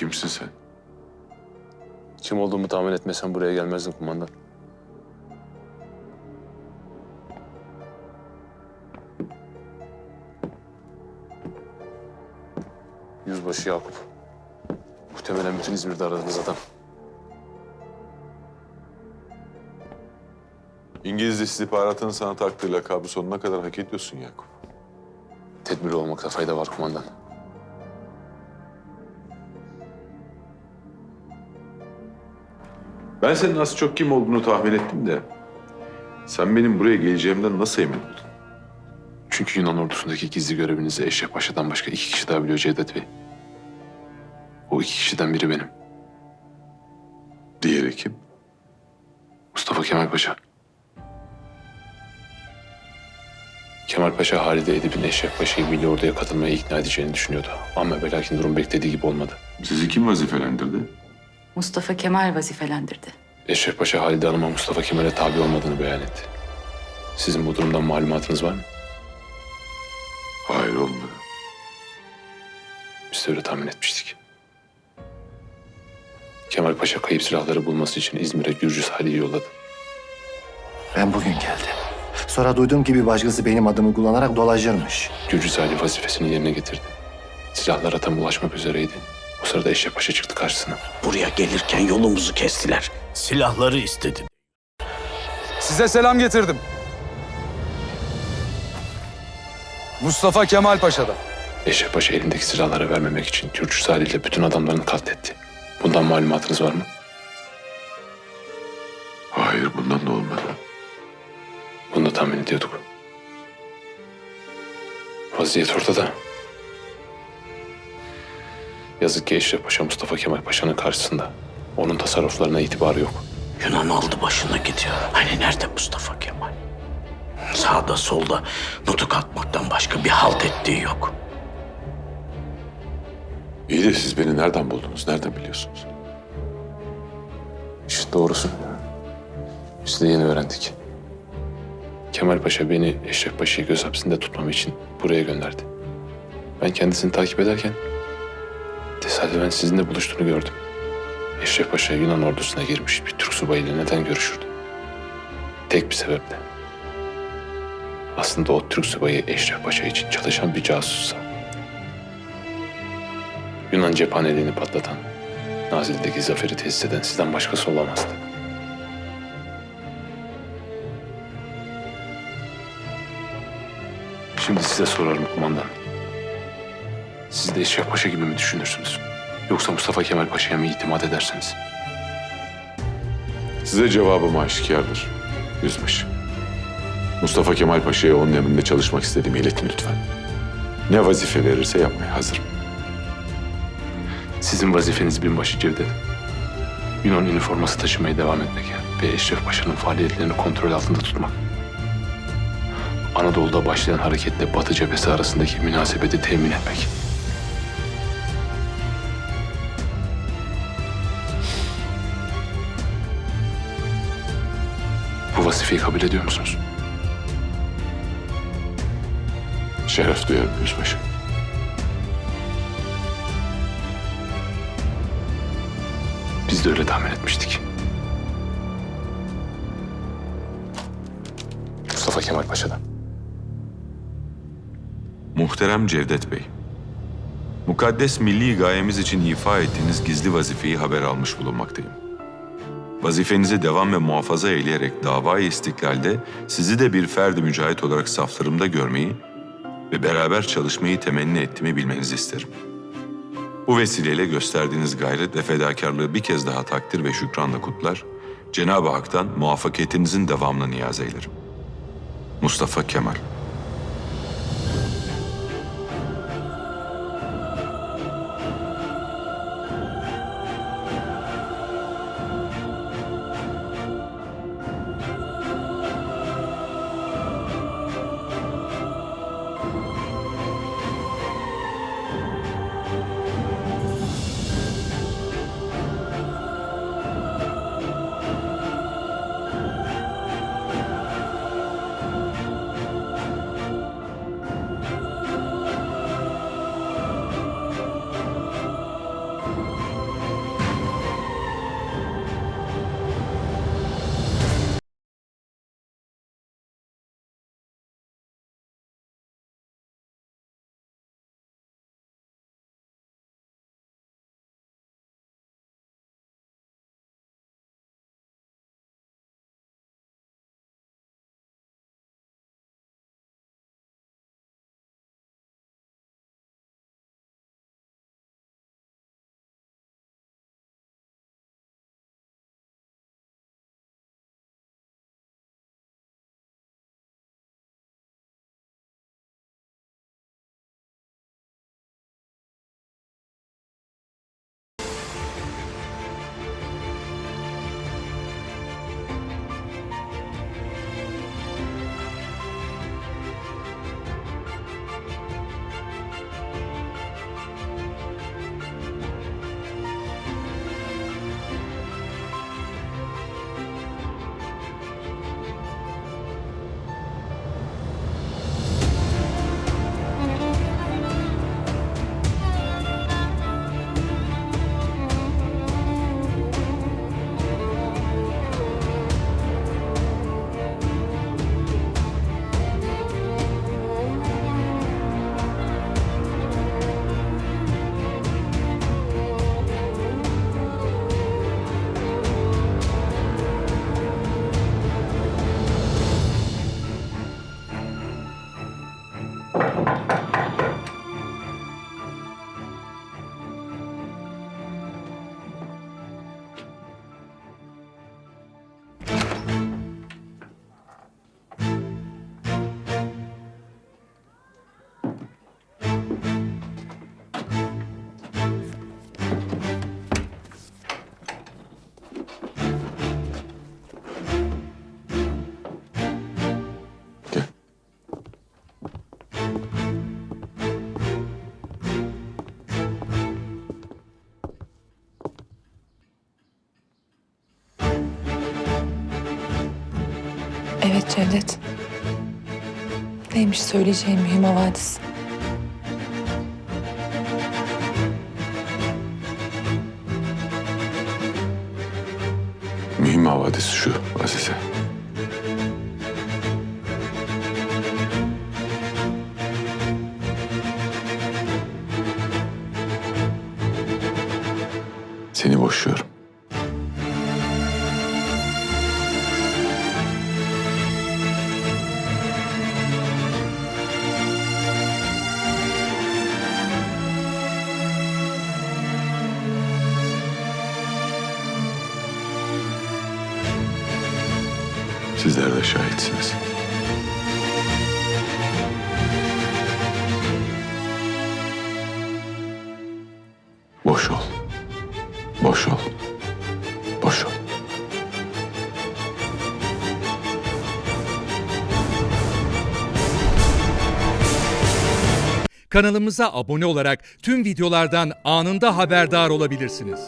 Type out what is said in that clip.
Kimsin sen? Kim olduğumu tahmin etmesen buraya gelmezdin kumandan. Yüzbaşı Yakup. Muhtemelen bütün İzmir'de aradığınız adam. İngiliz istihbaratının sana taktığı lakabı sonuna kadar hak ediyorsun Yakup. Tedbirli olmakta fayda var kumandan. Ben senin az çok kim olduğunu tahmin ettim de... ...sen benim buraya geleceğimden nasıl emin oldun? Çünkü Yunan ordusundaki gizli görevinizi Eşref Paşa'dan başka iki kişi daha biliyor Cevdet Bey. O iki kişiden biri benim. Diğeri kim? Mustafa Kemal Paşa. Kemal Paşa Halide Edip'in Eşref Paşa'yı Milli Ordu'ya katılmaya ikna edeceğini düşünüyordu. Ama ve durum beklediği gibi olmadı. Sizi kim vazifelendirdi? Mustafa Kemal vazifelendirdi. Eşref Paşa Halide Hanım'a Mustafa Kemal'e tabi olmadığını beyan etti. Sizin bu durumdan malumatınız var mı? Hayır olmadı. Biz de öyle tahmin etmiştik. Kemal Paşa kayıp silahları bulması için İzmir'e Gürcü Salih'i yolladı. Ben bugün geldim. Sonra duydum ki bir başkası benim adımı kullanarak dolaşırmış. Gürcü Salih vazifesini yerine getirdi. Silahlara tam ulaşmak üzereydi. O sırada Eşref Paşa çıktı karşısına. Buraya gelirken yolumuzu kestiler. Silahları istedi. Size selam getirdim. Mustafa Kemal Paşa'dan. Eşref Paşa elindeki silahları vermemek için Gürcü Salih ile bütün adamlarını katletti. Bundan malumatınız var mı? Hayır bundan da olmadı. Bunu da tahmin ediyorduk. Vaziyet ortada. Yazık ki Eşref Paşa Mustafa Kemal Paşa'nın karşısında. Onun tasarruflarına itibarı yok. Yunan aldı başına gidiyor. Hani nerede Mustafa Kemal? Sağda solda nutuk atmaktan başka bir halt ettiği yok. İyi de siz beni nereden buldunuz? Nereden biliyorsunuz? İşte doğrusu. Biz de yeni öğrendik. Kemal Paşa beni Eşref Paşa'yı göz hapsinde tutmam için buraya gönderdi. Ben kendisini takip ederken tesadüfen sizinle buluştuğunu gördüm. Eşref Paşa Yunan ordusuna girmiş bir Türk subayıyla neden görüşürdü? Tek bir sebeple. Aslında o Türk subayı Eşref Paşa için çalışan bir casussa. Yunan cephaneliğini patlatan, Nazilli'deki zaferi tesis eden sizden başkası olamazdı. Şimdi size sorarım kumandan. Siz de Eşref Paşa gibi mi düşünürsünüz? Yoksa Mustafa Kemal Paşa'ya mı itimat edersiniz? Size cevabım aşikardır. Yüzbaşı. Mustafa Kemal Paşa'ya onun emrinde çalışmak istediğimi iletin lütfen. Ne vazife verirse yapmaya hazırım. Sizin vazifeniz binbaşı Cevdet. Yunan üniforması taşımaya devam etmek ve Eşref Paşa'nın faaliyetlerini kontrol altında tutmak. Anadolu'da başlayan hareketle Batı cephesi arasındaki münasebeti temin etmek. Vazifeyi kabul ediyor musunuz? Şeref duyarım yüzbaşı. Biz de öyle tahmin etmiştik. Mustafa Kemal Paşa'dan. Muhterem Cevdet Bey, mukaddes milli gayemiz için ifa ettiğiniz gizli vazifeyi haber almış bulunmaktayım. Vazifenizi devam ve muhafaza eyleyerek davayı istiklalde sizi de bir ferdi mücahit olarak saflarımda görmeyi ve beraber çalışmayı temenni ettiğimi bilmenizi isterim. Bu vesileyle gösterdiğiniz gayret ve fedakarlığı bir kez daha takdir ve şükranla kutlar, Cenab-ı Hak'tan muvaffakiyetinizin devamını niyaz eylerim. Mustafa Kemal Cevdet. Neymiş söyleyeceğin mühim havadis? Mühim havadis şu Azize. Seni boşuyorum. Sizler de şahitsiniz. Boş ol. Boş ol. Boş ol. Kanalımıza abone olarak tüm videolardan anında haberdar olabilirsiniz.